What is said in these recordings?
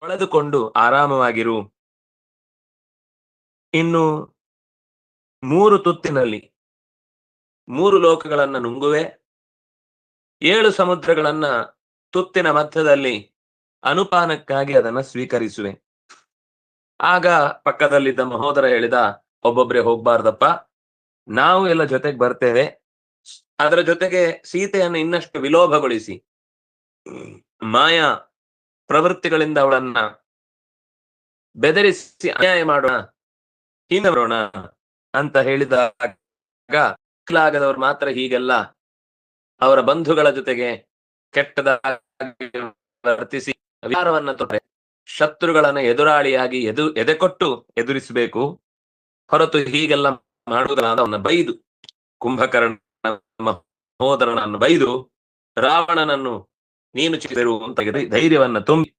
ತೊಳೆದುಕೊಂಡು ಆರಾಮವಾಗಿರು. ಇನ್ನು ಮೂರು ತುತ್ತಿನಲ್ಲಿ ಮೂರು ಲೋಕಗಳನ್ನ ನುಂಗುವೆ. ಏಳು ಸಮುದ್ರಗಳನ್ನ ತುತ್ತಿನ ಮಧ್ಯದಲ್ಲಿ ಅನುಪಾನಕ್ಕಾಗಿ ಅದನ್ನ ಸ್ವೀಕರಿಸುವೆ. ಆಗ ಪಕ್ಕದಲ್ಲಿದ್ದ ಮಹೋದರ ಹೇಳಿದ, ಒಬ್ಬೊಬ್ರೆ ಹೋಗ್ಬಾರ್ದಪ್ಪ. ನಾವು ಎಲ್ಲ ಜೊತೆಗೆ ಬರ್ತೇವೆ. ಅದರ ಜೊತೆಗೆ ಸೀತೆಯನ್ನು ಇನ್ನಷ್ಟು ವಿಲೋಭಗೊಳಿಸಿ. ಮಾಯಾ ಪ್ರವೃತ್ತಿಗಳಿಂದ ಅವಳನ್ನ ಬೆದರಿಸಿ ಅನ್ಯಾಯ ಮಾಡೋಣ ಹೀನವರೋಣ ಅಂತ ಹೇಳಿದಾಗ ಆಗದವರು ಮಾತ್ರ ಹೀಗೆಲ್ಲ ಅವರ ಬಂಧುಗಳ ಜೊತೆಗೆ ಕೆಟ್ಟದಾಗಿ ವರ್ತಿಸಿ ವಿಚಾರವನ್ನ ತೊರೆ ಶತ್ರುಗಳನ್ನ ಎದುರಾಳಿಯಾಗಿ ಎದು, ಎದೆಕೊಟ್ಟು ಎದುರಿಸಬೇಕು. ಹೊರತು ಹೀಗೆಲ್ಲ ಮಾಡುವುದಲ್ಲ ಅವನ ಬೈದು ಕುಂಭಕರ್ಣ ಮಹೋದರನನ್ನು ಬೈದು, ರಾವಣನನ್ನು ನೀನು ಅಂತ ಧೈರ್ಯವನ್ನ ತುಂಬಿ.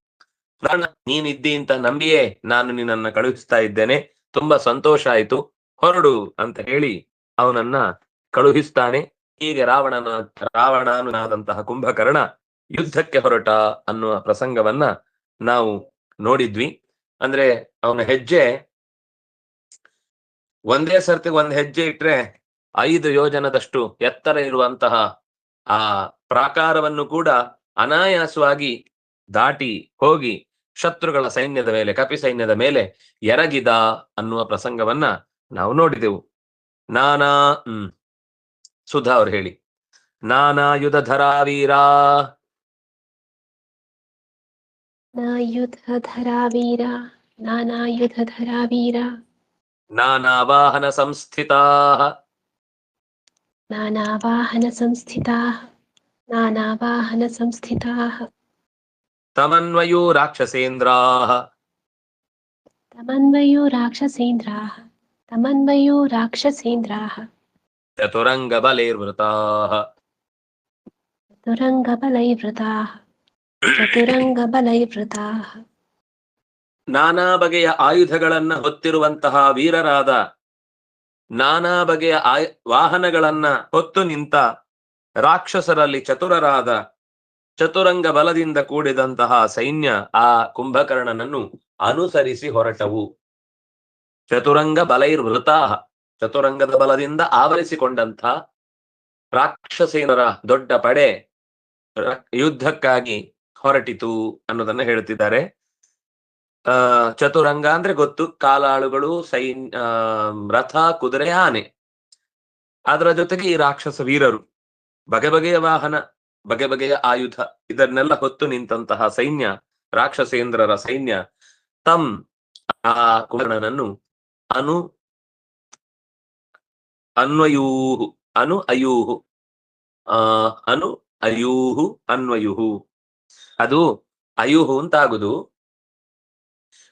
ಪ್ರಾಣ ನೀನಿದ್ದಿ ಅಂತ ನಂಬಿಯೇ ನಾನು ನಿನ್ನನ್ನ ಕಳುಹಿಸ್ತಾ ಇದ್ದೇನೆ. ತುಂಬಾ ಸಂತೋಷ ಆಯ್ತು. ಹೊರಡು ಅಂತ ಹೇಳಿ ಅವನನ್ನ ಕಳುಹಿಸ್ತಾನೆ. ಹೀಗೆ ರಾವಣನ ರಾವಣನಾದಂತಹ ಕುಂಭಕರ್ಣ ಯುದ್ಧಕ್ಕೆ ಹೊರಟ ಅನ್ನುವ ಪ್ರಸಂಗವನ್ನ ನಾವು ನೋಡಿದ್ವಿ. ಅಂದ್ರೆ ಅವನ ಹೆಜ್ಜೆ ಒಂದೇ ಸರ್ತಿ ಒಂದ್ ಹೆಜ್ಜೆ ಇಟ್ರೆ ಐದು ಯೋಜನದಷ್ಟು ಎತ್ತರ ಇರುವಂತಹ ಆ ಪ್ರಾಕಾರವನ್ನು ಕೂಡ ಅನಾಯಾಸವಾಗಿ ದಾಟಿ ಹೋಗಿ ಶತ್ರುಗಳ ಸೈನ್ಯದ ಮೇಲೆ ಕಪಿ ಸೈನ್ಯದ ಮೇಲೆ ಎರಗಿದ ಅನ್ನುವ ಪ್ರಸಂಗವನ್ನ ನಾವು ನೋಡಿದೆವು. ನಾನಾ ಹ್ಮ್ ಸುಧಾ ಅವ್ರು ಹೇಳಿ. ನಾನಾ ಯುಧ ಧರಾವೀರ ನಾನಾ ಯುಧಧರಾ ನಾನಾ ವಾಹನ ಸಂಸ್ಥಿತಾ. ನಾನಾ ವಾಹನ ಸಂಸ್ಥಿತಾ. नानावाहनसंस्थिताः। तमन्वयो राक्षसेन्द्राः। तमन्वयो राक्षसेन्द्राः। तमन्वयो राक्षसेन्द्राः। चतुरङ्गबलैर्वृताः। ಚತುರಂಗಬಲೈವೃತಾಃ ಚತುರಂಗಬಲೈವೃತಾಃ ನಾನಾ ಬಗೆಯ ಆಯುಧಗಳನ್ನ ಹೊತ್ತಿರುವಂತಹ ವೀರರಾದ ನಾನಾ ಬಗೆಯ ವಾಹನಗಳನ್ನ ಹೊತ್ತು ನಿಂತ ರಾಕ್ಷಸರಲ್ಲಿ ಚತುರರಾದ ಚತುರಂಗ ಬಲದಿಂದ ಕೂಡಿದಂತಹ ಸೈನ್ಯ ಆ ಕುಂಭಕರ್ಣನನ್ನು ಅನುಸರಿಸಿ ಹೊರಟವು. ಚತುರಂಗ ಬಲೈರ್ವೃತಾ ಚತುರಂಗದ ಬಲದಿಂದ ಆವರಿಸಿಕೊಂಡಂಥ ರಾಕ್ಷಸೇನರ ದೊಡ್ಡ ಪಡೆ ಯುದ್ಧಕ್ಕಾಗಿ ಹೊರಟಿತು ಅನ್ನೋದನ್ನ ಹೇಳುತ್ತಿದ್ದಾರೆ ಆ, ಚತುರಂಗ ಅಂದ್ರೆ ಗೊತ್ತು, ಕಾಲಾಳುಗಳು, ಸೈನ್ ರಥ ಕುದುರೆ ಆನೆ ಅದರ ಜೊತೆಗೆ ಈ ರಾಕ್ಷಸ ವೀರರು. ಬಗೆ ಬಗೆಯ ವಾಹನ, ಬಗೆ ಬಗೆಯ ಆಯುಧ, ಇದನ್ನೆಲ್ಲ ಹೊತ್ತು ನಿಂತಹ ಸೈನ್ಯ, ರಾಕ್ಷಸೇಂದ್ರರ ಸೈನ್ಯ, ತಮ್ ಆ ಕುಮಾರನನ್ನು ಅನು ಅನ್ವಯೂಹು, ಅನು ಅಯೂಹು, ಆ, ಅನು ಅಯೂಹು ಅನ್ವಯುಹು. ಅದು ಅಯೂಹು ಅಂತಾಗುದು.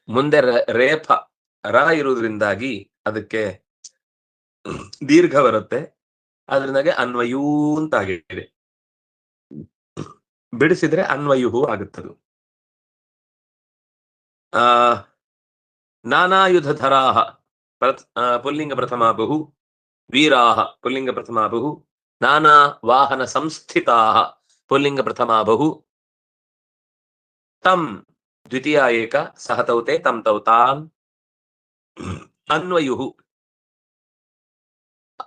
ಮುಂದೆ ರ- ರೇಫ, ರ ಇರುವುದರಿಂದಾಗಿ ಅದಕ್ಕೆ ದೀರ್ಘ ಬರುತ್ತೆ. ಅದರಿಂದಾಗಿ ಅನ್ವಯೂ ಅಂತಾಗಿದೆ. ಬಿಡಿಸಿದ್ರೆ ಅನ್ವಯುಹು ಆಗುತ್ತದು. ಆ ನಾನಾಯುಧ ಧರಾಹ ಪುಲ್ಲಿಂಗ ಪ್ರಥಮ ಬಹು ವೀರಾಹ ಪುಲ್ಲಿಂಗ ಪ್ರಥಮ ಬಹು ನಾನಾ ವಾಹನ ಸಂಸ್ಥಿತಾ ಪುಲ್ಲಿಂಗ ಪ್ರಥಮ ಬಹು ತಂ ದ್ವಿತೀಯ ಏಕ ಸಹತೌತೆ ತಂ ತೌತಾನ್ ಅನ್ವಯು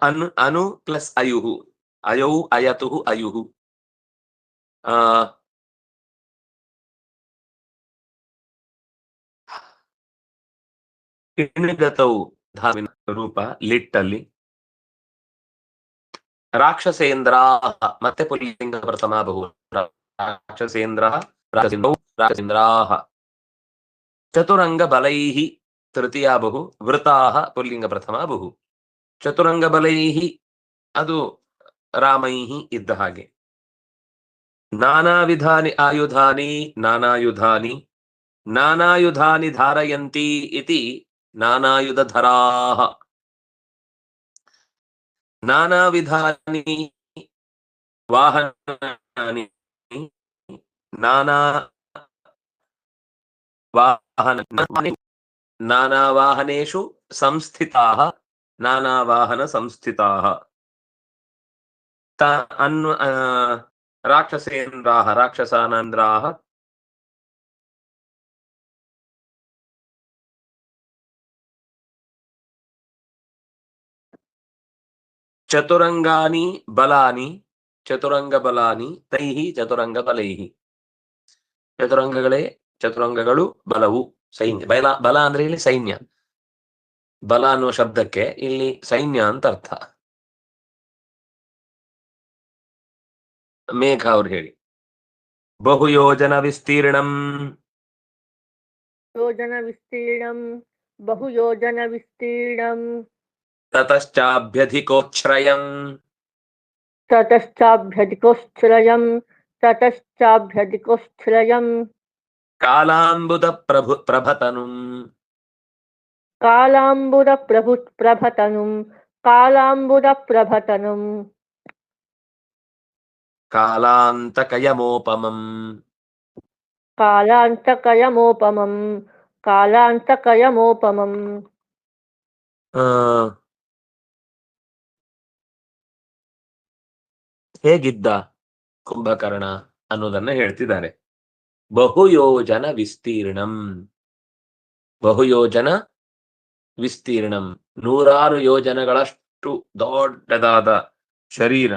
ಅನು ಅನು ಪ್ಲಸ್ ಅಯುಹು. ಅಯೌ, ಅಯತುಹು, ಅಯುಹು. ಆ ಕಿಣಿಗತೌ ಧಾವಿನ ರೂಪ, ಲಿಟ್ಟಲ್ಲಿ. ರಾಕ್ಷಸೇಂದ್ರ ಮತ್ತೆ ಪುಲ್ಲಿಂಗ ಪ್ರಥಮ ಬಹು ರಾಕ್ಷಸೇಂದ್ರ ರಾಕ್ಷಸೇಂದ್ರಾಹ ಚತುರಂಗ ಬಲೈಹಿ ತೃತೀಯ ಬಹು ವೃತಾಹ ಪುಲ್ಲಿಂಗ ಪ್ರಥಮ ಬಹು ಚತುರಂಗ ಬಲೈಹಿ ಅದು ರಾಮೈಹಿ ಇದ್ದ ಹಾಗೆ. ನಾನಾ ವಿಧಾನಿ ಆಯುಧಾನಿ ನಾನಾಯುಧಾನಿ ನಾನಾಯುಧಾನಿ ಧಾರಯಂತಿ ಇತಿ ನಾನಾಯುಧಧರಾಹ. ನಾನಾ ವಿಧಾನಿ ವಾಹನಾನಿ ನಾನಾ ವಾಹನ ನಾನಾ ವಾಹನೇಶು ಸಂಸ್ಥಿತಾಃ ನಾನಾವಾಹನ ಸಂಸ್ಥಿತಾ ತ ಅನ್ವ ರಾಕ್ಷಸೇಂದ್ರಾಹ, ರಾಕ್ಷಸಾನಂದ್ರಾಹ. ಚತುರಂಗಾನಿ ಬಲಾನಿ ಚತುರಂಗ ಬಲಾನಿ ತೈಹಿ ಚತುರಂಗ ಬಲೈಹಿ ಚತುರಂಗಗಳೇ, ಚತುರಂಗಗಳು ಬಲವು, ಸೈನ್ಯ. ಬಲ ಬಲ ಅಂದ್ರೆ ಇಲ್ಲಿ ಸೈನ್ಯ. ಬಲ ಅನ್ನುವ ಶಬ್ದಕ್ಕೆ ಇಲ್ಲಿ ಸೈನ್ಯ ಅಂತ ಅರ್ಥ. ಮೇಘ ಅವ್ರು ಹೇಳಿ. ಬಹುಯೋಜನ ವಿಸ್ತೀರ್ಣಂ. ಯೋಜನ ವಿಸ್ತೀರ್ಣಂ. ಬಹುಯೋಜನ ವಿಸ್ತೀರ್ಣಂ. ತತಶ್ಚಾಭ್ಯಧಿಕೋಚ್ಛ್ರಯಂ. ತತಶ್ಚಾಭ್ಯಧಿಕೋಶ್ರಯಂ ತತಶ್ಚಾಭ್ಯಧಿಕೋಶ್ರಯಂ ಕಾಲಾಂಬುದ ಪ್ರಭು ಪ್ರಭತನುಂ. ಕಾಲಾಂಬುದ ಪ್ರಭು ಪ್ರಭತನುಂ ಕಾಲಾಂಬುದ ಪ್ರಭತನುಂ ಕಾಲಾಂತಕಯಮೋಪಮಂ. ಕಾಲಾಂತಕಯಮೋಪಮಂ ಕಾಲಾಂತಕಯಮೋಪಮಂ. ಆ, ಹೇಗಿದ್ದ ಕುಂಭಕರ್ಣ ಅನ್ನೋದನ್ನ ಹೇಳ್ತಿದ್ದಾರೆ. ಬಹುಯೋಜನ ವಿಸ್ತೀರ್ಣಂ. ಬಹುಯೋಜನ ವಿಸ್ತೀರ್ಣಂ. ನೂರಾರು ಯೋಜನೆಗಳಷ್ಟು ದೊಡ್ಡದಾದ ಶರೀರ.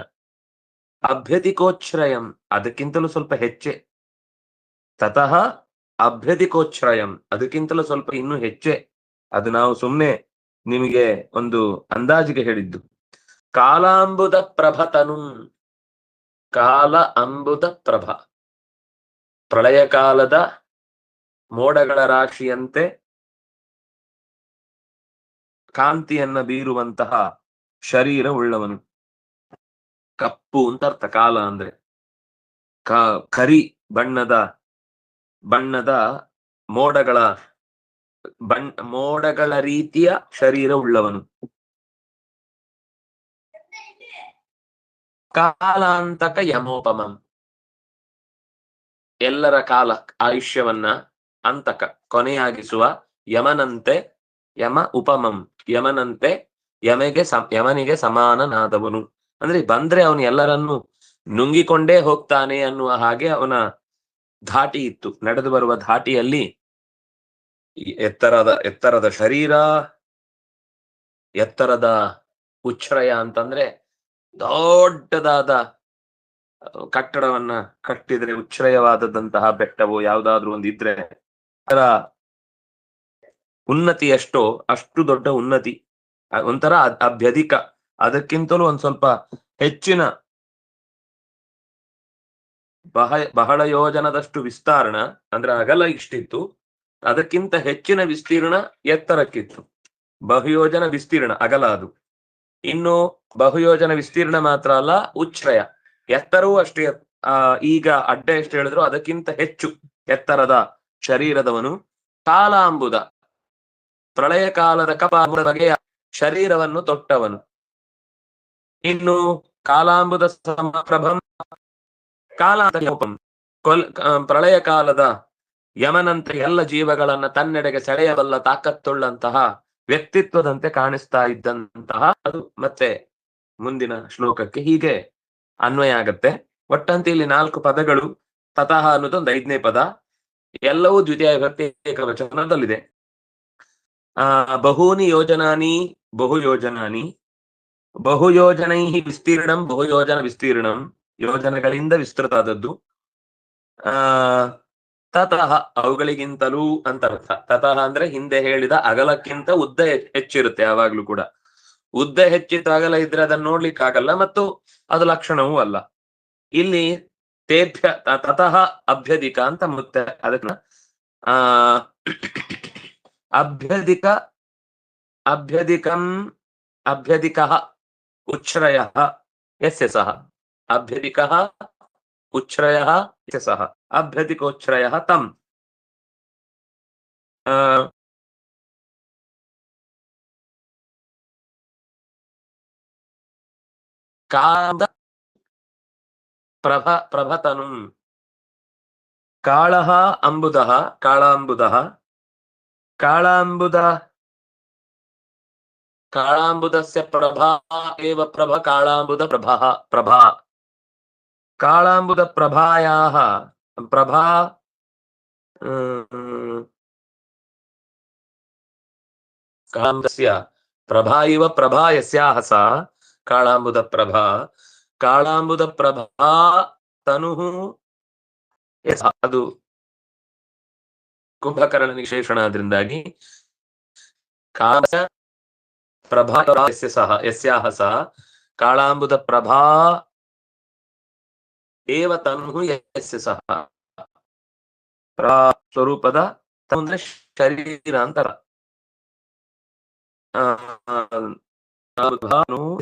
ಅಭ್ಯತಿಕೋಚ್ರಯಂ ಅದಕ್ಕಿಂತಲೂ ಸ್ವಲ್ಪ ಹೆಚ್ಚೆ. ತತಃ ಅಭ್ಯತಿಕೋಚ್ರಯಂ ಅದಕ್ಕಿಂತಲೂ ಸ್ವಲ್ಪ ಇನ್ನೂ ಹೆಚ್ಚೆ. ಅದು ನಾವು ಸುಮ್ಮನೆ ನಿಮಗೆ ಒಂದು ಅಂದಾಜಿಗೆ ಹೇಳಿದ್ದು. ಕಾಲಾಂಬುದ ಪ್ರಭತನು ಕಾಲ ಅಂಬುದ ಪ್ರಭ. ಪ್ರಳಯ ಕಾಲದ ಮೋಡಗಳ ರಾಶಿಯಂತೆ ಕಾಂತಿಯನ್ನ ಬೀರುವಂತಹ ಶರೀರ ಉಳ್ಳವನು. ಕಪ್ಪು ಅಂತ ಅರ್ಥ, ಕಾಲ ಅಂದ್ರೆ. ಕ, ಕರಿ ಬಣ್ಣದ ಬಣ್ಣದ ಮೋಡಗಳ ಬಣ್ಣ ಮೋಡಗಳ ರೀತಿಯ ಶರೀರ ಉಳ್ಳವನು. ಕಾಲಾಂತಕ ಯಮೋಪಮಂ. ಎಲ್ಲರ ಕಾಲ, ಆಯುಷ್ಯವನ್ನ ಅಂತಕ, ಕೊನೆಯಾಗಿಸುವ ಯಮನಂತೆ ಯಮ ಉಪಮಂ, ಯಮನಂತೆ ಯಮೆಗೆ ಯಮನಿಗೆ ಸಮಾನನಾದವನು. ಅಂದ್ರೆ ಬಂದ್ರೆ ಅವನು ಎಲ್ಲರನ್ನು ನುಂಗಿಕೊಂಡೇ ಹೋಗ್ತಾನೆ ಅನ್ನುವ ಹಾಗೆ ಅವನ ಧಾಟಿ ಇತ್ತು. ನಡೆದು ಬರುವ ಧಾಟಿಯಲ್ಲಿ ಎತ್ತರದ ಎತ್ತರದ ಶರೀರ, ಎತ್ತರದ ಉಚ್ಛ್ರಯ ಅಂತಂದ್ರೆ ದೊಡ್ಡದಾದ ಕಟ್ಟಡವನ್ನ ಕಟ್ಟಿದ್ರೆ ಉಚ್ಛ್ರಯವಾದದಂತಹ ಬೆಟ್ಟವು ಯಾವ್ದಾದ್ರು ಒಂದಿದ್ರೆ ಅದರ ಉನ್ನತಿ ಎಷ್ಟೋ, ಅಷ್ಟು ದೊಡ್ಡ ಉನ್ನತಿ. ಒಂಥರ ಅಭ್ಯಧಿಕ ಅದಕ್ಕಿಂತಲೂ ಒಂದ್ ಸ್ವಲ್ಪ ಹೆಚ್ಚಿನ ಬಹ, ಬಹಳ ಯೋಜನದಷ್ಟು ವಿಸ್ತಾರಣ, ಅಂದ್ರೆ ಅಗಲ ಇಷ್ಟಿತ್ತು. ಅದಕ್ಕಿಂತ ಹೆಚ್ಚಿನ ವಿಸ್ತೀರ್ಣ ಎತ್ತರಕ್ಕಿತ್ತು. ಬಹುಯೋಜನ ವಿಸ್ತೀರ್ಣ, ಅಗಲ ಅದು. ಇನ್ನು ಬಹುಯೋಜನ ವಿಸ್ತೀರ್ಣ ಮಾತ್ರ ಅಲ್ಲ, ಉಚ್ಛ್ರಯ. ಎತ್ತರವೂ ಅಷ್ಟೇ ಈಗ ಅಡ್ಡ ಎಷ್ಟು ಹೇಳಿದ್ರು ಅದಕ್ಕಿಂತ ಹೆಚ್ಚು ಎತ್ತರದ ಶರೀರದವನು. ಕಾಲಾಂಬುದ. ಪ್ರಳಯ ಕಾಲದ ಕಪ ಬಗೆಯ ಶರೀರವನ್ನು ತೊಟ್ಟವನು. ಇನ್ನು ಕಾಲಾಂಬುದ ಸಮಪ್ರಭಂ ಕಾಲ ಪ್ರಳಯ ಕಾಲದ ಯಮನಂತ ಎಲ್ಲ ಜೀವಗಳನ್ನ ತನ್ನೆಡೆಗೆ ಸೆಳೆಯಬಲ್ಲ ತಾಕತ್ತುಳ್ಳಂತಹ ವ್ಯಕ್ತಿತ್ವದಂತೆ ಕಾಣಿಸ್ತಾ ಇದ್ದಂತಹ ಅದು ಮತ್ತೆ ಮುಂದಿನ ಶ್ಲೋಕಕ್ಕೆ ಹೀಗೆ ಅನ್ವಯ ಆಗತ್ತೆ. ಒಟ್ಟಂತೆ ಇಲ್ಲಿ ನಾಲ್ಕು ಪದಗಳು ತತಃ ಅನ್ನೋದೊಂದು ಐದನೇ ಪದ. ಎಲ್ಲವೂ ದ್ವಿತೀಯ ಪ್ರತ್ಯೇಕ ಏಕವಚನದಲ್ಲಿದೆ. ಬಹೂನಿ ಯೋಜನಾನಿ ಬಹು ಯೋಜನಾನಿ ಬಹು ಯೋಜನೈ ವಿಸ್ತೀರ್ಣಂ ಬಹು ಯೋಜನ ವಿಸ್ತೀರ್ಣಂ. ಯೋಜನೆಗಳಿಂದ ವಿಸ್ತೃತ ಆದದ್ದು ಆ, ತತಃ ಅವುಗಳಿಗಿಂತಲೂ ಅಂತ ಅರ್ಥ ತತಃ ಅಂದ್ರೆ ಹಿಂದೆ ಹೇಳಿದ ಅಗಲಕ್ಕಿಂತ ಉದ್ದ ಹೆಚ್ಚಿರುತ್ತೆ ಯಾವಾಗ್ಲೂ ಕೂಡ. ಉದ್ದ ಹೆಚ್ಚಿತ ಅಗಲ ಇದ್ರೆ ಅದನ್ನ ನೋಡ್ಲಿಕ್ಕೆ ಆಗಲ್ಲ ಮತ್ತು ಅದು ಲಕ್ಷಣವೂ ಅಲ್ಲ. ಇಲ್ಲಿ ತೇಭ್ಯ ತತಃ ಅಭ್ಯಧಿಕ ಅಂತ ಮತ್ತೆ ಅದನ್ನ ಆ ಅಭ್ಯಧಿಕ ಅಭ್ಯಧಿಕಂ ಅಭ್ಯಧಿಕ ಉಚ್ಛ್ರಯ ಯಸ್ಯ ಸಹ ಅಭ್ಯಧಿಕ ಉಚ್ಛ್ರಯ ಯಸ್ಯ ಸಹ ಅಭ್ಯಧಿಕೋಚ್ಛ್ರಯ ತಂ ಆ, ಕಾದ ಪ್ರಭ ಪ್ರಭತನು ಕಾಳಃ ಅಂಬುದಃ ಕಾಳಾಂಬುದಃ ಕಾಳಾಂಬುದ ಕಾಳಾಂಬುದಸ್ಯ ಪ್ರಭಾ ಏವ ಪ್ರಭ ಕಾಳಾಂಬುದ ಪ್ರಭಾ ಪ್ರಭಾ ಕಾಳಾಂಬುದ ಪ್ರಭಾಯಾಹ ಪ್ರಭಾ ಹ್ಮ್, ಕಾಳಾಂಬುದಸ್ಯ ಪ್ರಭಾ ಇವ ಪ್ರಭಾ ಯಸ್ಯಾಹ सा ಕಾಳಾಂಬುದ ಪ್ರಭಾ ಕಾಳಾಂಬುದ ಪ್ರಭಾ ತನು ಅದು ಕುಂಭಕರ್ಣ ವಿಶೇಷಣ ಆದ್ರಿಂದಾಗಿ ಕಾಳ ಪ್ರಭಾ ಸಹ, ಯಸ್ಯಾಹ ಸಹ, ಕಾಳಾಂಬುದ ಪ್ರಭಾ ದೇವ ತನು ಯಸ್ಯ ಸಹ. ಸ್ವರೂಪದ ಅಂದ್ರೆ ಶರೀರ ಅಂತರ.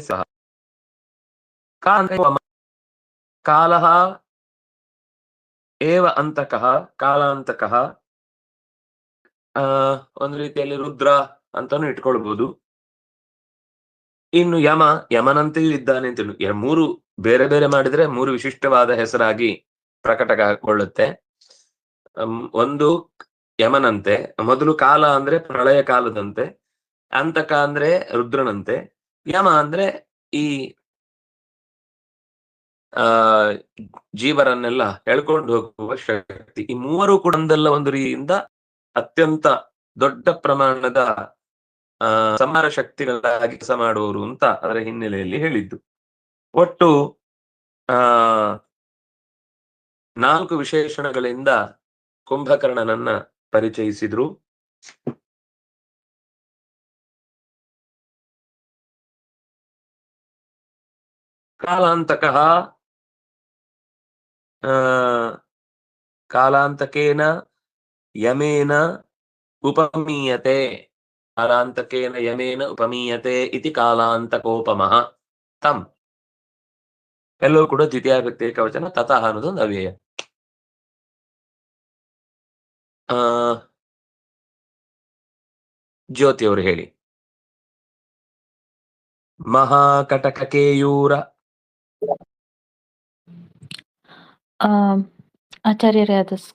ಸಹ. ಕಾಲಃ ಏವ ಅಂತಕಃ, ಕಾಲಾಂತಕಃ ಆ, ಒಂದು ರೀತಿಯಲ್ಲಿ ರುದ್ರ ಅಂತಾನು ಇಟ್ಕೊಳ್ಬಹುದು ಇನ್ನು ಯಮ ಯಮನಂತೆಯೂ ಇದ್ದಾನೆ ಅಂತ ಮೂರು ಬೇರೆ ಬೇರೆ ಮಾಡಿದ್ರೆ ಮೂರು ವಿಶಿಷ್ಟವಾದ ಹೆಸರಾಗಿ ಪ್ರಕಟಗೊಳ್ಳುತ್ತೆ. ಒಂದು ಯಮನಂತೆ, ಮೊದಲು ಕಾಲ ಅಂದ್ರೆ ಪ್ರಳಯ ಕಾಲದಂತೆ, ಅಂತಕ ಅಂದ್ರೆ ರುದ್ರನಂತೆ, ಯಮ ಅಂದ್ರೆ ಈ, ಆ, ಜೀವರನ್ನೆಲ್ಲ ಎಳ್ಕೊಂಡು ಹೋಗುವ ಶಕ್ತಿ. ಈ ಮೂವರು ಕೂಡ ಒಂದಲ್ಲ ಒಂದು ರೀತಿಯಿಂದ ಅತ್ಯಂತ ದೊಡ್ಡ ಪ್ರಮಾಣದ, ಆ, ಸಂಹಾರ ಶಕ್ತಿಗಳಾಗಿ ಕೆಲಸ ಮಾಡುವವರು ಅಂತ ಅದರ ಹಿನ್ನೆಲೆಯಲ್ಲಿ ಹೇಳಿದ್ದು. ಒಟ್ಟು, ಆ, ನಾಲ್ಕು ವಿಶೇಷಣಗಳಿಂದ ಕುಂಭಕರ್ಣನನ್ನ ಪರಿಚಯಿಸಿದ್ರು. ಕಾಲಾಂತಕ ಕಾಲಾಂತಕೇನ ಯಮೇನ ಉಪಮೀಯತೆ ಕಾಲಾಂತಕೇನ ಯಮೇನ ಉಪಮೀಯತೆ ಇತಿ ಕಾಲಾಂತಕೋಪಮಃ ತಂ ಎಲ್ಲವೂ ಕೂಡ ದ್ವಿತೀಯ ವ್ಯಕ್ತಿ ಏಕವಚನ ತತಃ ಅನ್ನೋದು ಒಂದು ಅವ್ಯಯ ಆ ಜ್ಯೋತಿ ಅವರು ಹೇಳಿ ಮಹಾಕಟಕ ಕೇಯೂರ ಆ, ಆಚಾರ್ಯರೇ ಅದು ಸ್-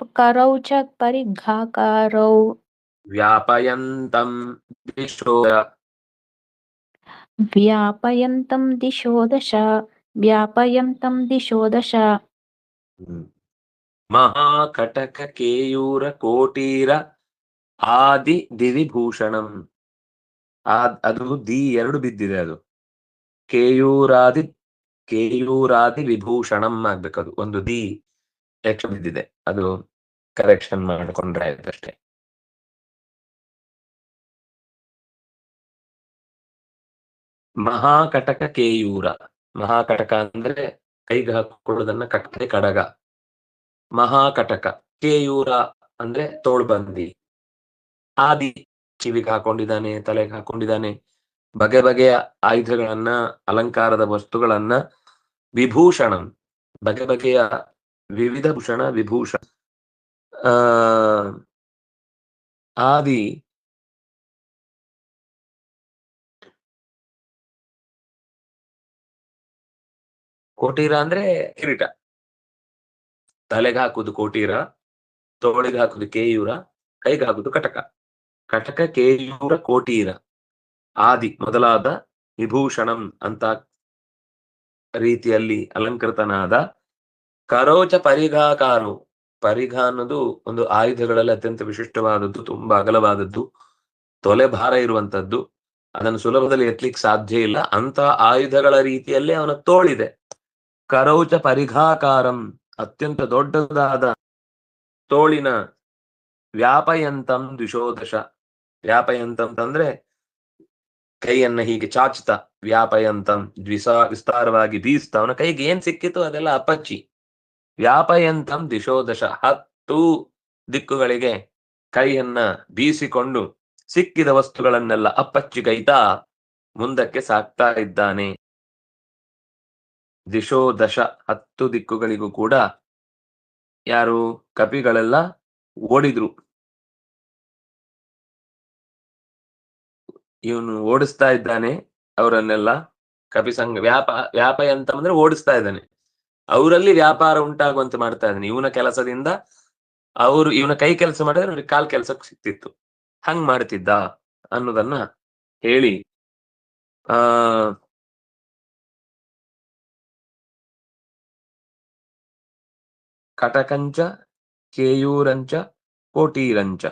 పకరౌ చ పరిఘాకారౌ. వ్యాపయంతం దిశో వ్యాపయంతం దిశో దశ వ్యాపయంతం దిశో దశ. మహాకటక కేయూర కోటీర ಆದಿ ದಿವಿಭೂಷಣಂ ಅದು ದಿ ಎರಡು ಬಿದ್ದಿದೆ ಅದು. ಕೇಯೂರಾದಿ ಕೇಯೂರಾದಿ ವಿಭೂಷಣಂ ಆಗ್ಬೇಕದು. ಒಂದು ದಿ. ಎಕ್ಸ್ಟ್ರಾ ಬಿದ್ದಿದೆ. ಅದು ಕರೆಕ್ಷನ್ ಮಾಡಿಕೊಂಡ್ರೆ ಆಯ್ತಷ್ಟೇ ಮಹಾಕಟಕ ಕೇಯೂರ. ಮಹಾಕಟಕ ಅಂದ್ರೆ ಕೈಗೆ ಹಾಕೊಳ್ಳೋದನ್ನ ಕಟ್ಟದೆ ಕಡಗ. ಮಹಾಕಟಕ ಕೇಯೂರ ಅಂದ್ರೆ ತೋಳ್ಬಂದಿ. ಆದಿ ಕಿವಿಗೆ ಹಾಕೊಂಡಿದ್ದಾನೆ, ತಲೆಗೆ ಹಾಕೊಂಡಿದ್ದಾನೆ. ಬಗೆ ಬಗೆಯ ಆಯುಧಗಳನ್ನ, ಅಲಂಕಾರದ ವಸ್ತುಗಳನ್ನ ವಿಭೂಷಣಂ. ಬಗೆ ಬಗೆಯ ವಿವಿಧ ಭೂಷಣ ವಿಭೂಷಣ, ಆ, ಆದಿ ಕೋಟೀರ ಅಂದ್ರೆ ಕಿರೀಟ. ತಲೆಗೆ ಹಾಕುದು ಕೋಟೀರ, ತೋಳಿಗೆ ಹಾಕುದು ಕೇಯೂರ, ಕೈಗೆ ಹಾಕುದು ಕಟಕ. ಕಟಕ, ಕೇಯೂರ, ಕೋಟೀರ. ಆದಿ ಮೊದಲಾದ ವಿಭೂಷಣಂ ಅಂತ ರೀತಿಯಲ್ಲಿ ಅಲಂಕೃತನಾದ ಕರೋಚ ಪರಿಘಾಕಾರವು. ಪರಿಘ ಅನ್ನೋದು ಒಂದು ಆಯುಧಗಳಲ್ಲಿ ಅತ್ಯಂತ ವಿಶಿಷ್ಟವಾದದ್ದು, ತುಂಬಾ ಅಗಲವಾದದ್ದು, ತೊಲೆ ಭಾರ ಇರುವಂತದ್ದು. ಅದನ್ನು ಸುಲಭದಲ್ಲಿ ಎತ್ತಲಿಕ್ಕೆ ಸಾಧ್ಯ ಇಲ್ಲ. ಅಂತ ಆಯುಧಗಳ ರೀತಿಯಲ್ಲೇ ಅವನ ತೋಳಿದೆ. ಕರೌಚ ಪರಿಘಾಕಾರಂ, ಅತ್ಯಂತ ದೊಡ್ಡದಾದ ತೋಳಿನ ವ್ಯಾಪಯಂತಂ ದ್ವಿಶೋದಶ. ವ್ಯಾಪಯಂತಂ ಅಂದ್ರೆ ಕೈಯನ್ನ ಹೀಗೆ ಚಾಚ್ತಾ, ವ್ಯಾಪಯಂತಂ ದ್ವಿಸಾ, ವಿಸ್ತಾರವಾಗಿ ಬೀಸ್ತಾ. ಅವನ ಕೈಗೆ ಏನ್ ಸಿಕ್ಕಿತು ಅದೆಲ್ಲ ಅಪಚ್ಚಿ ವ್ಯಾಪಯಂತಂ ದಿಶೋದಶ ಹತ್ತು ದಿಕ್ಕುಗಳಿಗೆ ಕೈಯನ್ನ ಬೀಸಿಕೊಂಡು ಸಿಕ್ಕಿದ ವಸ್ತುಗಳನ್ನೆಲ್ಲ ಅಪ್ಪಚ್ಚಿಗೈತಾ ಮುಂದಕ್ಕೆ ಸಾಕ್ತಾ ಇದ್ದಾನೆ. ದಿಶೋದಶ ಹತ್ತು ದಿಕ್ಕುಗಳಿಗೂ ಕೂಡ ಯಾರು ಕಪಿಗಳೆಲ್ಲ ಓಡಿದ್ರು. ಇವನು ಓಡಿಸ್ತಾ ಇದ್ದಾನೆ. ಅವರನ್ನೆಲ್ಲ ಕಪಿ ಸಂಘ ವ್ಯಾಪ ವ್ಯಾಪಯಂತ ಅಂದ್ರೆ ಓಡಿಸ್ತಾ ಇದ್ದಾನೆ. ಅವರಲ್ಲಿ ವ್ಯಾಪಾರ ಉಂಟಾಗುವಂತೆ ಮಾಡ್ತಾ ಇದ್ದಾನೆ. ಇವನ ಕೆಲಸದಿಂದ ಅವರು ಇವನ ಕೈ ಕೆಲಸ ಮಾಡಿದ್ರೆ ಅವ್ರಿಗೆ ಕಾಲ್ ಕೆಲಸಕ್ಕೆ ಸಿಕ್ತಿತ್ತು. ಹಂಗ್ ಮಾಡ್ತಿದ್ದ ಅನ್ನೋದನ್ನ ಹೇಳಿ, ಆ, ಕಟಕಂಚ, ಕೇಯೂರಂಚ, ಕೋಟೀರಂಚ.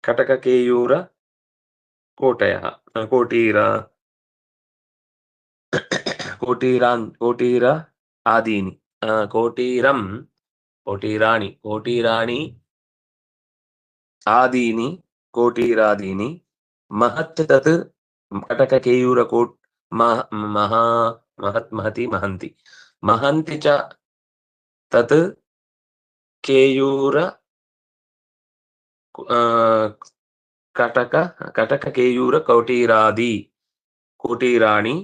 ಕಟಕ, ಕೇಯೂರ, ಕೋಟಯ, ಕೋಟೀರ ಕೋಟೀರಾನ್ ಕೋಟೀರ ಆದೀನಿ ಆ, ಕೋಟೀರಂ ಕೋಟೀರಾಣಿ ಕೋಟೀರಾಣಿ ಆದೀನಿ ಕೋಟೀರಾದೀನಿ ಮಹತ್ ತತ್ ಕಟಕ ಕೇಯೂರ ಕೋಟ್ ಮಹ ಮಹಾ ಮಹತ್ ಮಹತಿ ಮಹಂತಿ ಮಹಂತಿ ಚ ತತ್ ಕೇಯೂರ ಆ, ಕಟಕ ಕಟಕ ಕೇಯೂರ ಕೌಟೀರಾದಿ ಕೋಟೀರಾಣಿ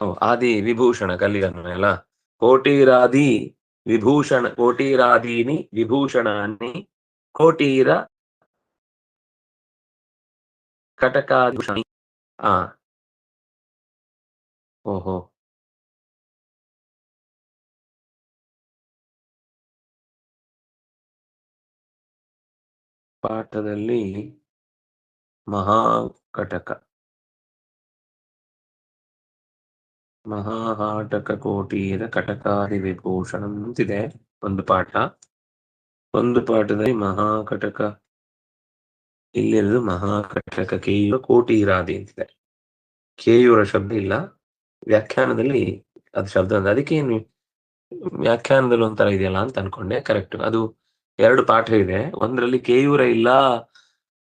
ಆದಿ ವಿಭೂಷಣ ಕಲಿಯನ್ನು ಅಲ್ಲ ಕೋಟೀರಾದಿ ವಿಭೂಷಣ ಕೋಟೀರಾದೀನಿ ವಿಭೂಷಣಾನಿ ಕೋಟೀರ ಕಟಕಾದಿಭೂಷಣಿ ಆ. ಓಹೋ. ಪಾಠದಲ್ಲಿ ಮಹಾಕಟಕ. ಮಹಾಹಾಟಕ ಕೋಟೀರ ಕಟಕಾದಿ ವಿಭೂಷಣ ಅಂತಿದೆ ಒಂದು ಪಾಠ. ಒಂದು ಪಾಠದಲ್ಲಿ ಮಹಾಕಟಕ ಇಲ್ಲಿರೋದು ಮಹಾಕಟಕ ಕೇಯೂರ ಕೋಟೀರಾದಿ ಅಂತಿದೆ. ಕೇಯುವರ ಶಬ್ದ ಇಲ್ಲ. ವ್ಯಾಖ್ಯಾನದಲ್ಲಿ ಅದು ಶಬ್ದ ಅಂದ್ರೆ ಅದಕ್ಕೆ ಏನು ವ್ಯಾಖ್ಯಾನದಲ್ಲಿ ಒಂಥರ ಇದೆಯಲ್ಲ ಅಂತ ಅನ್ಕೊಂಡೆ. ಕರೆಕ್ಟ್ ಅದು ಎರಡು ಪಾಠ ಇದೆ. ಒಂದ್ರಲ್ಲಿ ಕೇಯೂರ ಇಲ್ಲ,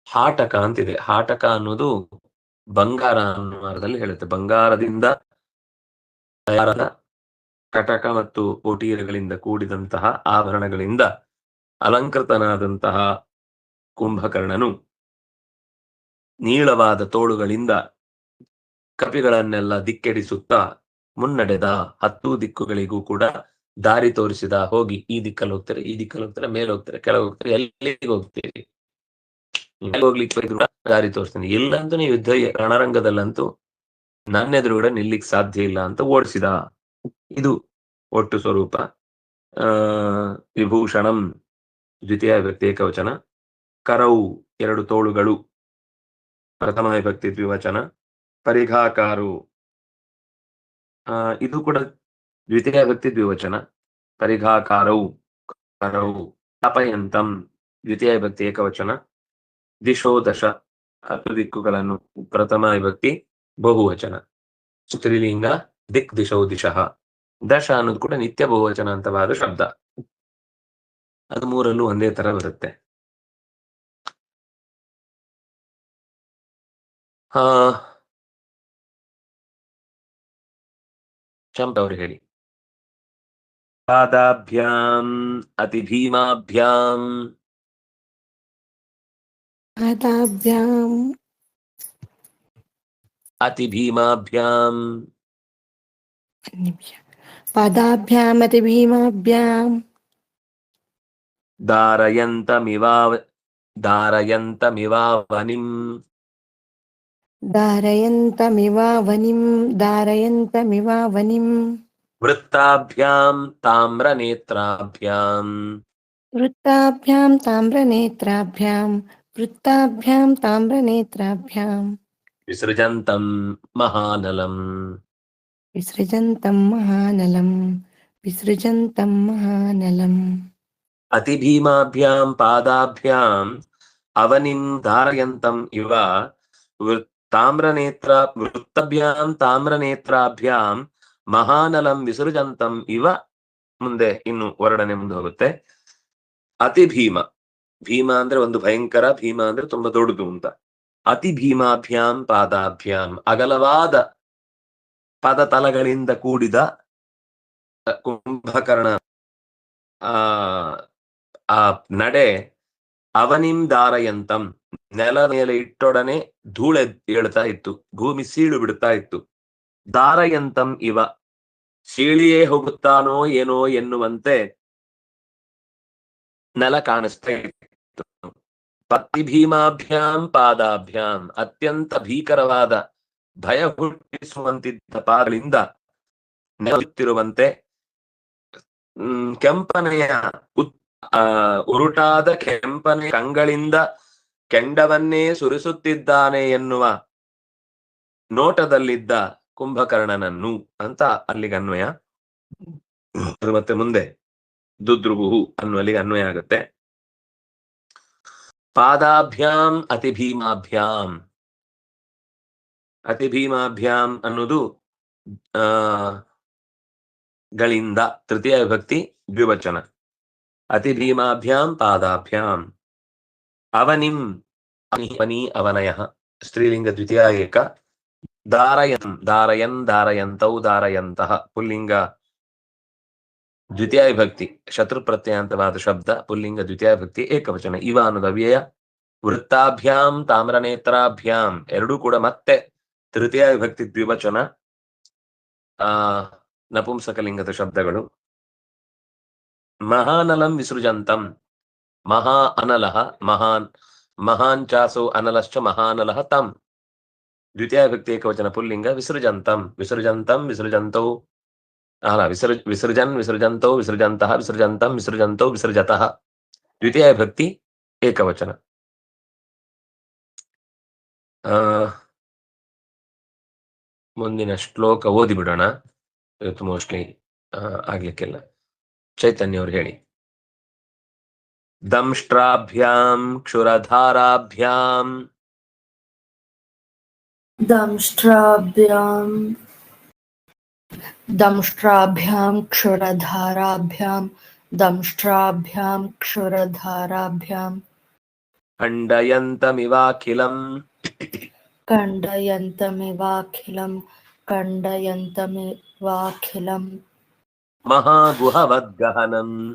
ಹಾಟಕ ಅಂತಿದೆ. ಹಾಟಕ ಅನ್ನೋದು ಬಂಗಾರ ಅನ್ನೋದಲ್ಲಿ ಹೇಳುತ್ತೆ. ಬಂಗಾರದಿಂದ ತಯಾರಾದ ಕಟಕ ಮತ್ತು ಕೋಟೀರಗಳಿಂದ ಕೂಡಿದಂತಹ ಆಭರಣಗಳಿಂದ ಅಲಂಕೃತನಾದಂತಹ ಕುಂಭಕರ್ಣನು ನೀಳವಾದ ತೋಳುಗಳಿಂದ ಕಪಿಗಳನ್ನೆಲ್ಲ ದಿಕ್ಕೆಡಿಸುತ್ತಾ ಮುನ್ನಡೆದ ಹತ್ತು ದಿಕ್ಕುಗಳಿಗೂ ಕೂಡ ದಾರಿ ತೋರಿಸಿದ ಹೋಗಿ ಈ ದಿಕ್ಕಲ್ಲಿ ಹೋಗ್ತಾರೆ, ಈ ದಿಕ್ಕಲ್ಲಿ ಹೋಗ್ತಾರೆ, ಮೇಲೆ ಹೋಗ್ತಾರೆ, ಕೆಳಗೆ ಹೋಗ್ತಾರೆ, ಎಲ್ಲಿಗೆ ಹೋಗ್ತೀರಿ? ಹೋಗ್ಲಿಕ್ಕೆ ದಾರಿ ತೋರಿಸ್ತಾನೆ. ಇಲ್ಲಂತೂ ನೀವು ಯುದ್ಧ ರಣರಂಗದಲ್ಲಂತೂ ನನ್ನ ಕೂಡ ನಿಲ್ಲಿಕ್ ಸಾಧ್ಯ ಇಲ್ಲ ಅಂತ ಓಡಿಸಿದ. ಇದು ಒಟ್ಟು ಸ್ವರೂಪ. ಆ, ವಿಭೂಷಣಂ, ದ್ವಿತೀಯ ವ್ಯಕ್ತಿ ಏಕವಚನ. ಕರೌ, ಎರಡು ತೋಳುಗಳು. ಪ್ರಥಮ ವಿಭಕ್ತಿ ದ್ವಿವಚನ. ಪರಿಘಾಕಾರು. ಆ, ಇದು ಕೂಡ ದ್ವಿತೀಯ ವ್ಯಕ್ತಿ ದ್ವಿವಚನ. ಪರಿಘಾಕಾರೌ, ಕರೌ, ಅಪಯಂತಂ, ದ್ವಿತೀಯ ವಿಭಕ್ತಿ ಏಕವಚನ. ದಿಶೋ ದಶ ಹತ್ತು ದಿಕ್ಕುಗಳನ್ನು ಪ್ರಥಮ ವಿಭಕ್ತಿ. ಬಹುವಚನ. ಸ್ತ್ರೀಲಿಂಗ ದಿಕ್ ದಿಶೋ ದಿಶಃ. ದಶ ಅನ್ನೋದು ಕೂಡ ನಿತ್ಯ ಬಹುವಚನ ಅಂತವಾದ ಶಬ್ದ. ಅದು ಮೂರಲ್ಲೂ ಒಂದೇ ತರ ಬರುತ್ತೆ. ಆ ಶಾಂತ ಅವರು ಹೇಳಿ. ಪಾದಾಭ್ಯಾಂ ಅತಿ ಭೀಮಾಭ್ಯಾಂ अतिभीमाभ्याम्। पदाभ्यामतिभीमाभ्याम्। धारयन्तमिवा वृत्ताभ्याम् ताम्रनेत्राभ्याम्। वृत्ताभ्याम् ताम्रनेत्राभ्याम्। वृत्ताभ्याम् ताम्रनेत्राभ्याम्। విసృజంతం మహానలం విసృజంతం మహానలం విసృజంతం మహానలం అతి భీమాభ్యాం పాదాభ్యాం అవనిం ధారయంతం ఇవ తామ్రనేత్ర వృత్తభ్యాం ತಾಮ್ರನೇತ್ರಾಭ್ಯಾಂ ಮಹಾನಲಂ ವಿಸೃಜಂತಂ ಇವ ಮುಂದೆ ಇನ್ನು ವರ್ಣನೆ ಮುಂದೆ ಹೋಗುತ್ತೆ ಅತಿ ಭೀಮ ಭೀಮ ಅಂದ್ರೆ ಒಂದು ಭಯಂಕರ ಭೀಮ ಅಂದ್ರೆ ತುಂಬಾ ದೊಡ್ಡದು ಅಂತ ಅತಿ ಭೀಮಾಭ್ಯಾಂ ಪಾದಾಭ್ಯಾಂ ಅಗಲವಾದ ಪದತಲಗಳಿಂದ ಕೂಡಿದ ಅ, ಕುಂಭಕರ್ಣ ಆ ಆ ನಡೆ ಅವನಿಂ ದಾರಯಂತಂ ನೆಲ ಮೇಲೆ ಇಟ್ಟೊಡನೆ ಧೂಳೆ ಏಳ್ತಾ ಇತ್ತು ಭೂಮಿ ಸೀಳು ಬಿಡ್ತಾ ಇತ್ತು. ದಾರಯಂತಂ ಇವ ಸೀಳಿಯೇ ಹೋಗುತ್ತಾನೋ ಏನೋ ಎನ್ನುವಂತೆ ನೆಲ ಕಾಣಿಸ್ತಾ ಇತ್ತು. ಪತಿ ಭೀಮಾಭ್ಯಾಂ ಪಾದಾಭ್ಯಾಂ ಅತ್ಯಂತ ಭೀಕರವಾದ ಭಯ ಹುಟ್ಟಿಸುವಂತಿದ್ದ ಪಾದಗಳಿಂದ ಹ್ಮ್, ಕೆಂಪನೆಯ ಉತ್ ಉರುಟಾದ ಕೆಂಪನೆ ಕಂಗಳಿಂದ ಕೆಂಡವನ್ನೇ ಸುರಿಸುತ್ತಿದ್ದಾನೆ ಎನ್ನುವ ನೋಟದಲ್ಲಿದ್ದ ಕುಂಭಕರ್ಣನನ್ನು ಅಂತ ಅಲ್ಲಿಗೆ ಅನ್ವಯ. ಮತ್ತೆ ಮುಂದೆ ದುದ್ರುಗುಹು ಅನ್ನುವಲ್ಲಿಗೆ ಅನ್ವಯ ಆಗುತ್ತೆ. ಪಾದಾಭ್ಯಾಂ ಅತಿ ಭೀಮಾಭ್ಯಾಂ ಅತಿ ಭೀಮಾಭ್ಯಾಂ ಅನ್ನೋದು ಆ ಗಳಿಂದ ತೃತೀಯ ವಿಭಕ್ತಿ ದ್ವಿವಚನ ಅತಿ ಭೀಮಾಭ್ಯಾಂ ಪಾದಾಭ್ಯಾಂ ಅವನಿಂ ಅವನಿ ಅವನಯ ಸ್ತ್ರೀಲಿಂಗ ದ್ವಿತೀಯ ಏಕ ದಾರಯನ್ ದಾರಯನ್ ದಾರಯಂತೌ ದಾರಯಂತಹ ಪುಲ್ಲಿಂಗ ದ್ವಿತೀಯ ವಿಭಕ್ತಿ ಶತ್ರು ಪ್ರತ್ಯಯಾಂತವಾದ ಶಬ್ದ, ಪುಲ್ಲಿಂಗ ದ್ವಿತೀಯ ವಿಭಕ್ತಿ ಏಕವಚನ ಇವ ಅನ್ನೋದು ಅವ್ಯಯ ವೃತ್ತಾಭ್ಯಾಂ, ತಾಮ್ರನೇತ್ರಾಭ್ಯಾಂ, ಎರಡೂ ಕೂಡ ಮತ್ತೆ ತೃತೀಯ ವಿಭಕ್ತಿ ದ್ವಿವಚನ, ಆ, ನಪುಂಸಕಲಿಂಗದ ಶಬ್ದಗಳು. ಮಹಾನಲಂ ವಿಸೃಜಂತಂ, ಮಹಾ ಅನಲಹ ಮಹಾನ್ ಮಹಾನ್ ಚಾಸೋ ಅನಲಶ್ಚ ಮಹಾನಲಹ ತಂ. ದ್ವಿತೀಯ ವಿಭಕ್ತಿ ಏಕವಚನ, ಪುಲ್ಲಿಂಗ ವಿಸೃಜಂತಂ ವಿಸೃಜಂತಂ, ವಿಸೃಜಂತೌ. ಅಲ್ಲ ವಿಸರ್ಜ ವಿಸರ್ಜನ್ ವಿಸರ್ಜಂತೌ ವಿಸರ್ಜಂತಃ ವಿಸರ್ಜಂತಂ ವಿಸರ್ಜಂತೌ ವಿಸರ್ಜತಃ ದ್ವಿತೀಯ ವಿಭಕ್ತಿ ಏಕವಚನ ಆ ಮುಂದಿನ ಶ್ಲೋಕ ಓದಿ ಬಿಡೋಣ ಇವತ್ತು ಮೋಸ್ಟ್ಲಿ ಆಗ್ಲಿಕ್ಕಿಲ್ಲ ಚೈತನ್ಯ ಅವ್ರು ಹೇಳಿ ದಂಷ್ಟ್ರಾಭ್ಯಾಂ ಕ್ಷುರಧಾರಾಭ್ಯಾಂ दंष्ट्राभ्यां दंष्ट्राभ्यां क्षुरधाराभ्यां दंष्ट्राभ्यां क्षुरधाराभ्यां। खण्डयन्तमिवाखिलम्। खण्डयन्तमिवाखिलं खण्डयन्तमिवाखिलं महागुहवद्गहनम्।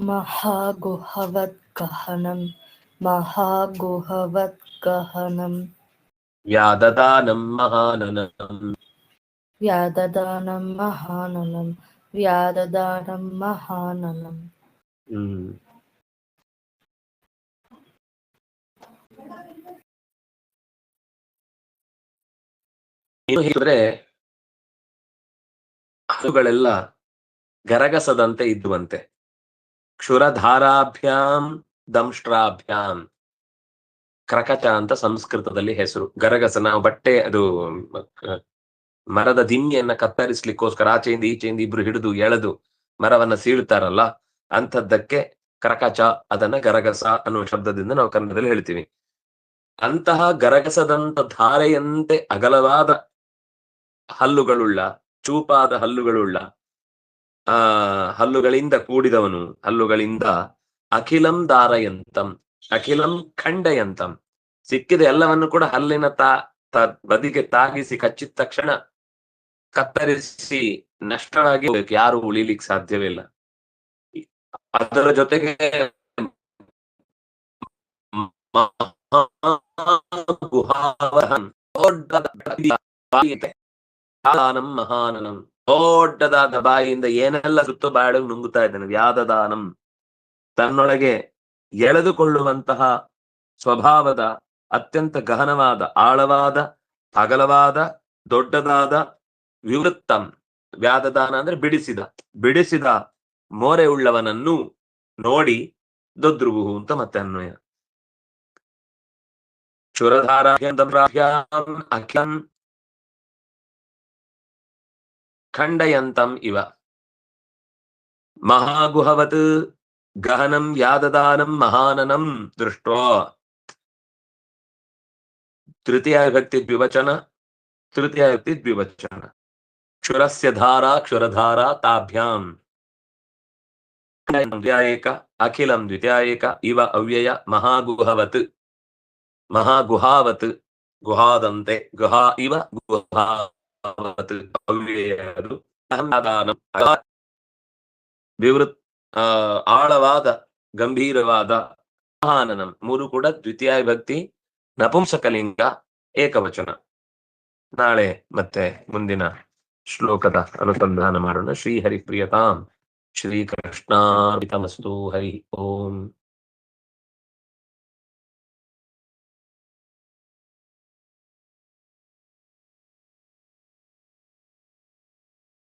महागुहवद्गहनं महागुहवद्गहनं व्याददानं महाननम्। వ్యాధదానం ಮಹಾನನಂ వ్యాధదానం ಮಹಾನನಂ ಹೇಳಿದ್ರೆ ಹಸುಗಳೆಲ್ಲ ಗರಗಸದಂತೆ ಇದ್ದುವಂತೆ. ಕ್ಷುರಧಾರಾಭ್ಯಾಂ ದಂಷ್ಟ್ರಾಭ್ಯಾಂ. ಕ್ರಕಚ ಅಂತ ಸಂಸ್ಕೃತದಲ್ಲಿ ಹೆಸರು. ಗರಗಸ ನಾವು ಬಟ್ಟೆ ಅದು ಮರದ ದಿಮ್ಮಿಯನ್ನ ಕತ್ತರಿಸ್ಲಿಕ್ಕೋಸ್ಕರ ಆಚೆಯಿಂದ ಈಚೆಯಿಂದ ಇಬ್ರು ಹಿಡಿದು ಎಳೆದು ಮರವನ್ನ ಸೀಳ್ತಾರಲ್ಲ ಅಂಥದ್ದಕ್ಕೆ ಕರಕಚ, ಅದನ್ನ ಗರಗಸ ಅನ್ನುವ ಶಬ್ದದಿಂದ ನಾವು ಕನ್ನಡದಲ್ಲಿ ಹೇಳ್ತೀವಿ. ಅಂತಹ ಗರಗಸದಂತ ಧಾರೆಯಂತೆ ಅಗಲವಾದ ಹಲ್ಲುಗಳುಳ್ಳ, ಚೂಪಾದ ಹಲ್ಲುಗಳುಳ್ಳ, ಆ, ಹಲ್ಲುಗಳಿಂದ ಕೂಡಿದವನು, ಹಲ್ಲುಗಳಿಂದ ಅಖಿಲಂ ದಾರಯಂತಂ ಅಖಿಲಂ ಖಂಡಯಂತಂ, ಸಿಕ್ಕಿದ ಎಲ್ಲವನ್ನು ಕೂಡ ಹಲ್ಲಿನ ತಾ, ಬದಿಗೆ ತಾಗಿಸಿ ಕಚ್ಚಿದ ತಕ್ಷಣ ಕತ್ತರಿಸಿ ನಷ್ಟವಾಗಿ. ಯಾರು ಉಳಿಲಿಕ್ಕೆ ಸಾಧ್ಯವಿಲ್ಲ ಅದರ ಜೊತೆಗೆ ಮಹಾನನಂ. ದೊಡ್ಡದಾದ ಬಾಯಿಯಿಂದ ಏನೆಲ್ಲ ಸುತ್ತು ಬಾಳು ನುಂಗುತ್ತಾ ಇದ್ದಾನೆ. ವ್ಯಾದದಾನಂ. ತನ್ನೊಳಗೆ ಎಳೆದುಕೊಳ್ಳುವಂತಹ ಸ್ವಭಾವದ ಅತ್ಯಂತ ಗಹನವಾದ, ಆಳವಾದ, ಅಗಲವಾದ, ದೊಡ್ಡದಾದ ವಿವೃತ್ತಂ. ವ್ಯಾದದಾನ ಅಂದ್ರೆ ಬಿಡಿಸಿದ. ಬಿಡಿಸಿದ ಮೋರೆ ಉಳ್ಳವನನ್ನು ನೋಡಿ ದೊದ್ರುಬುಹು ಅಂತ ಮತ್ತೆ ಅನ್ವಯ. ಅಖಿಲಂ ಖಂಡಯಂತಂ ಇವ. ಮಹಾಗುಹವತ್ ಗಹನಂ ವ್ಯಾದದಾನಂ ಮಹಾನನಂ ದೃಷ್ಟ್ವಾ ತೃತೀಯ ವಿಭಕ್ತಿ ದ್ವಿವಚನ ತೃತೀಯ ವಿಭಕ್ತಿ ದ್ವಿವಚನ. ಕ್ಷುರಸ್ಯ ಧಾರಾ ಕ್ಷುರಧಾರಾ ತಾಭ್ಯಾಂ. ದ್ವಿತೀಯೇಕ ಅಖಿಲಂ ದ್ವಿತೀಯೇಕ ಇವ ಅವ್ಯಯ ಮಹಾಗುಹವತ್. ಮಹಾಗುಹಾವತ್. ಗುಹಾದಂತೆ ಗುಹಾ ಇವ ಗುಹಾವತ್. ಅವ್ಯಯರು ವಿವೃತ್ ಆಳವಾದ ಗಂಭೀರವಾದ ಮಹಾನನಂ ಮೂರು ಕೂಡ ದ್ವಿತೀಯ ಭಕ್ತಿ ನಪುಂಸಕಲಿಂಗ ಏಕವಚನ. ನಾಳೆ ಮತ್ತೆ ಮುಂದಿನ श्लोकतः अनुसन्धानमारुण श्रीहरिप्रियतां श्रीकृष्णार्पितमस्तु हरिः ओम्।